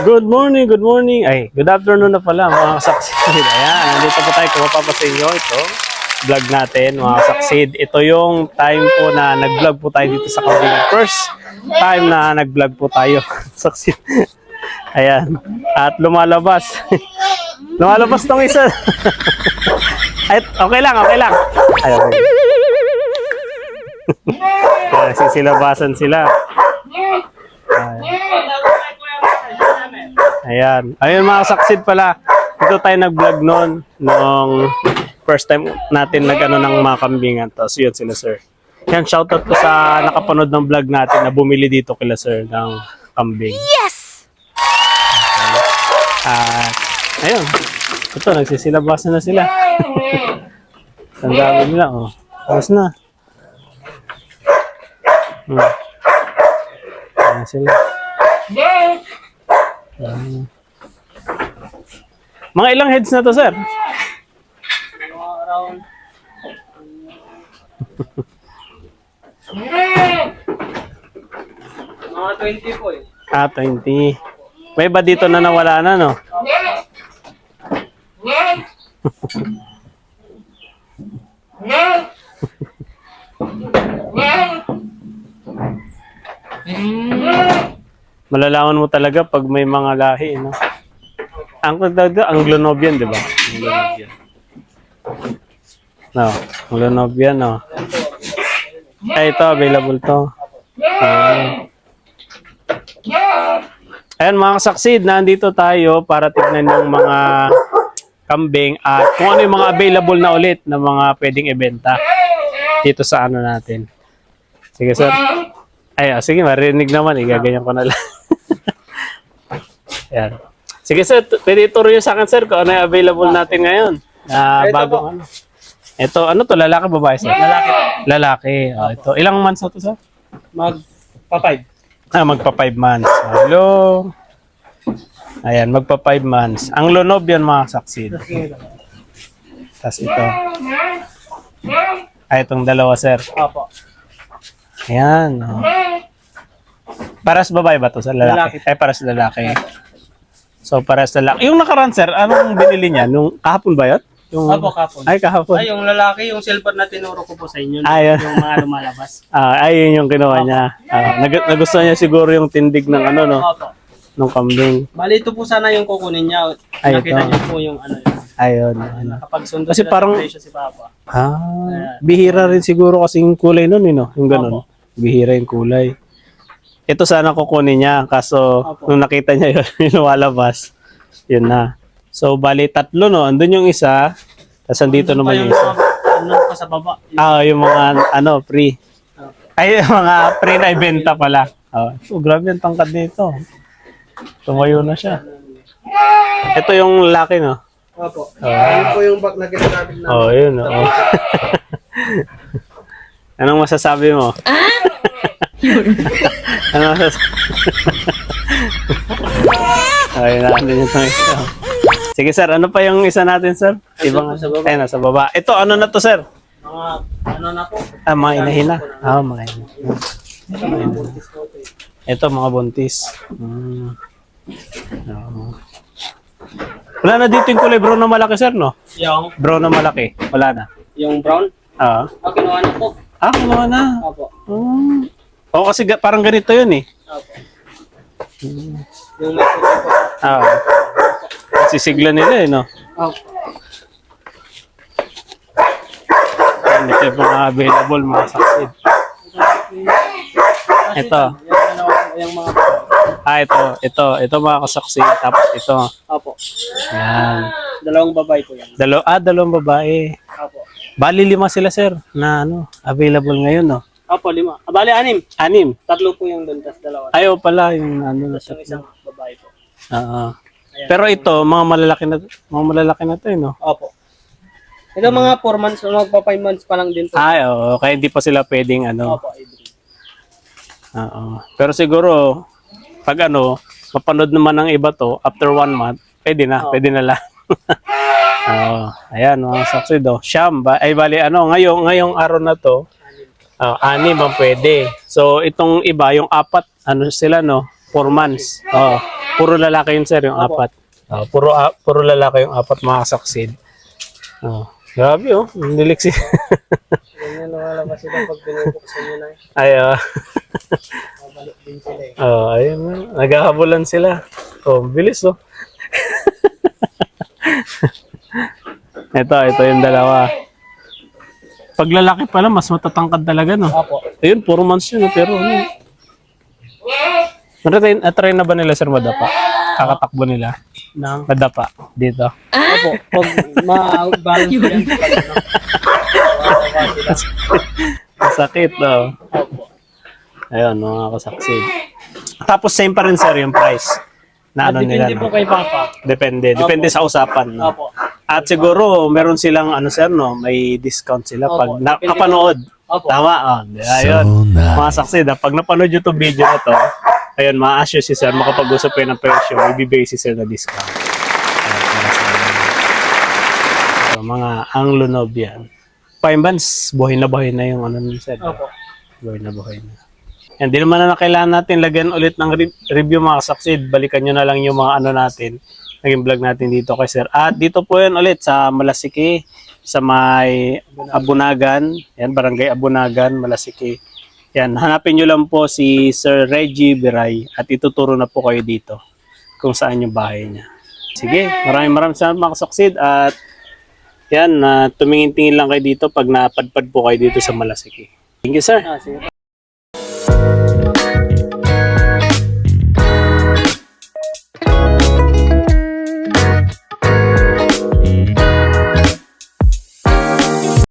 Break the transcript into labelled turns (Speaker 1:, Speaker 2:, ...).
Speaker 1: Good morning, good morning. Ay, good afternoon na pala mga kasaksid. Ayan, nandito po tayo kumapapa sa inyo ito. Vlog natin mga kasaksid. Ito yung time po na nag-vlog po tayo dito sa Kabila. First time na nag-vlog po tayo. Saksid. Ayan. At lumalabas. lumalabas tong isa. Ay, okay lang, okay lang. Ay, okay. Sisilabasan sila. Ayan. Ayun mga saksid pala. Dito tayo nag-vlog noon nung first time natin nag-ano ng mga kambingan. Tapos yun sila sir. Yan, shoutout ko sa nakapanood ng vlog natin na bumili dito kila sir ng kambing.
Speaker 2: Yes!
Speaker 1: At ayun. Ito, nagsisilabasan na sila. Ang dami nila, oh. Tapos na. Hmm. Ayan sila. Mga ilang heads na to, sir?
Speaker 3: Mga 20 po eh.
Speaker 1: Ah, 20. May iba dito na nawala na, no? Malalaman mo talaga pag may mga lahi, no? Ang Anglo-Nobian, di ba? No, Anglo-Nobian, no? Ay, ito, available to. Ah. Ayan mga kasaksid, nandito tayo para tignan yung mga kambing at kung ano yung mga available na ulit na mga pwedeng ibenta dito sa ano natin. Sige sir. Ay, ah, sige, marinig naman. Eh. Gaganyan ko na lang. Ayan. Sige sir, pwede ituro nyo sa akin sir kung ano yung available natin ngayon.
Speaker 3: Ito
Speaker 1: bago ano. Ito, ano to? Lalaki babae sir?
Speaker 3: Lalaki.
Speaker 1: Lalaki. Oh, ito. Ilang months na to sir?
Speaker 3: Mag pa-5.
Speaker 1: Ah, magpa 5 months. Hello. Ayan, magpa 5 months. Ang lonob yan mga saksid. Tapos ito. Ay, itong dalawa, sir.
Speaker 3: Opo.
Speaker 1: Ayan. Oh. Paras babae ba to sa lalaki?
Speaker 3: Lalaki.
Speaker 1: Ay, paras lalaki. So, paras lalaki. Yung nakaraan, sir, anong binili niya? Nung kahapon ba yun? Yung...
Speaker 3: Opo, kapon.
Speaker 1: Ay, kahapon.
Speaker 3: Ay, yung lalaki, yung silver na tinuro ko po sa inyo.
Speaker 1: Ayun.
Speaker 3: Yung mga lumalabas.
Speaker 1: Ah, ayun yung kinuha niya. Ah, nag- nagustuhan niya siguro yung tindig ng ano, no?
Speaker 3: Opo.
Speaker 1: Ng kambing.
Speaker 3: Bali, ito po sana yung kukunin niya.
Speaker 1: Ay,
Speaker 3: Nakita
Speaker 1: ito.
Speaker 3: niyo po yung ano. yun.
Speaker 1: Ayun. ano.
Speaker 3: Kapag sundo
Speaker 1: Kasi
Speaker 3: sila
Speaker 1: parang-
Speaker 3: presyo si Papa.
Speaker 1: Ah, bihira rin siguro kasi yung kulay nun, eh, no? Yung ganun. Bihira yung kulay. Ito sana kukunin niya, kaso
Speaker 3: Opo.
Speaker 1: nung nakita niya yun, yung lumalabas, yun na. So, bali tatlo, no? Andun yung isa, tapos andito naman
Speaker 3: yung
Speaker 1: yung isa.
Speaker 3: ano pa sa baba.
Speaker 1: Ah, yung mga, ano, free. Ay, yung mga free na ibenta pala. Oh, so, grabe yung tangkad nito. Tumayo na siya. Ito yung laki, no?
Speaker 3: Opo.
Speaker 1: Oh.
Speaker 3: Ayun po yung back na ginagamit na.
Speaker 1: Oh, yun. Oh. Anong masasabi mo? Anong masasabi? Ay, na ano yun itong isa. Sige sir, ano pa yung isa natin sir? Ibang
Speaker 3: sa baba.
Speaker 1: Ay, nasa baba. Ito, ano na to sir?
Speaker 3: Mga, ano na po.
Speaker 1: Ah, mga inahina. Ah, mga inahina. Ito, mga buntis. Hmm. Oo. Wala na dito yung kulay brown na malaki sir, no?
Speaker 3: Yung,
Speaker 1: Brown na malaki. Wala na.
Speaker 3: yung brown.
Speaker 1: Ah.
Speaker 3: Ah, kinuha na po.
Speaker 1: Ah, kinuha na.
Speaker 3: Opo.
Speaker 1: Hmm. Oo, kasi ga- parang ganito yun eh.
Speaker 3: Opo. Yung po.
Speaker 1: Ah. Sisigla nila eh, no?
Speaker 3: Opo.
Speaker 1: Ayan, Ito yung mga available, mga saksid. Ito.
Speaker 3: Yung, ano, yung mga
Speaker 1: Ah, ito. Ito. Ito mga kasaksid. Tapos ito.
Speaker 3: Opo.
Speaker 1: Yan.
Speaker 3: Dalawang babae po yan.
Speaker 1: Dalo ah, dalawang babae.
Speaker 3: Opo.
Speaker 1: Bali lima sila, sir, na ano, available ngayon, no?
Speaker 3: Opo, lima. Ah, bali, anim.
Speaker 1: Anim.
Speaker 3: Tatlo po yung doon, dalawa.
Speaker 1: Ayaw pala yung ano na
Speaker 3: Tapos yung isang babae po.
Speaker 1: Oo. Pero ito, mga malalaki na, mga malalaki na to, eh, no?
Speaker 3: Opo. Ito mga 4 months, magpa 5 months pa lang din po.
Speaker 1: Ay, oo. Kaya hindi pa sila pwedeng, ano,
Speaker 3: Opo, hybrid.
Speaker 1: Oo. Pero siguro, pag ano, mapanood naman ng iba to, after one month, pwede na, pwede na lang. Oo. Ayan, mga saksi do. Siyam, ba, ay bali, ano, ngayong, ngayong araw na to, ah, anim ang pwede. So, itong iba, yung apat, ano sila, no, four months. Oh. Puro lalaki yun, sir, yung
Speaker 3: Opo.
Speaker 1: apat. Oh, puro, a- puro lalaki yung apat kasaksid. Oh, grabe, oh. Niliksi.
Speaker 3: Ganyan lumalabas sila pag binubuksan nyo na.
Speaker 1: Ay, ah.
Speaker 3: Babalik din sila eh.
Speaker 1: Oh, ayun. ah. Naghahabulan sila. Oh, bilis, oh. ito, ito yung dalawa. Pag lalaki pala, mas matatangkad talaga, no?
Speaker 3: Opo.
Speaker 1: Ayun, puro months yun, pero ano? Natry, natry na ba nila, sir, madapa? Kakatakbo nila?
Speaker 3: Nang.
Speaker 1: Madapa, dito.
Speaker 3: Opo. Pag ma-balance yan.
Speaker 1: Masakit, no? Ayun, mga kasaksid. Tapos same pa rin, sir, yung price. Na ano nila,
Speaker 3: Depende po
Speaker 1: no?
Speaker 3: kay Papa.
Speaker 1: Depende. Depende sa usapan, no?
Speaker 3: Opo.
Speaker 1: At siguro, meron silang, ano, sir, no? May discount sila
Speaker 3: Opo,
Speaker 1: pag na,
Speaker 3: depende
Speaker 1: napanood.
Speaker 3: Opo.
Speaker 1: Tama, oh. Ayun. Mga saksid, ah, pag napanood yung video na to, ayun, ma-assure si sir, makapag-usap kayo ng presyo, ibibigay si sir na discount. Ayun, para sa inyo. So, mga ang lunob yan. Five months, buhay na buhay na yung ano nun, sir.
Speaker 3: Opo.
Speaker 1: Buhay na buhay na. Hindi naman na kailangan natin lagyan ulit ng re- review mga saksid. Balikan nyo na lang yung mga ano natin, naging vlog natin dito kay sir. At dito po yun ulit sa Malasiki, sa may Abunagan. Yan, Barangay Abunagan, Malasiki. Yan, hanapin nyo lang po si Sir Reggie Biray at ituturo na po kayo dito kung saan yung bahay niya. Sige, maraming maraming salamat mga kasaksid at yan, na tumingin-tingin lang kayo dito pag napadpad po kayo dito sa Malasiki. Thank you, sir.
Speaker 3: Ah, sige.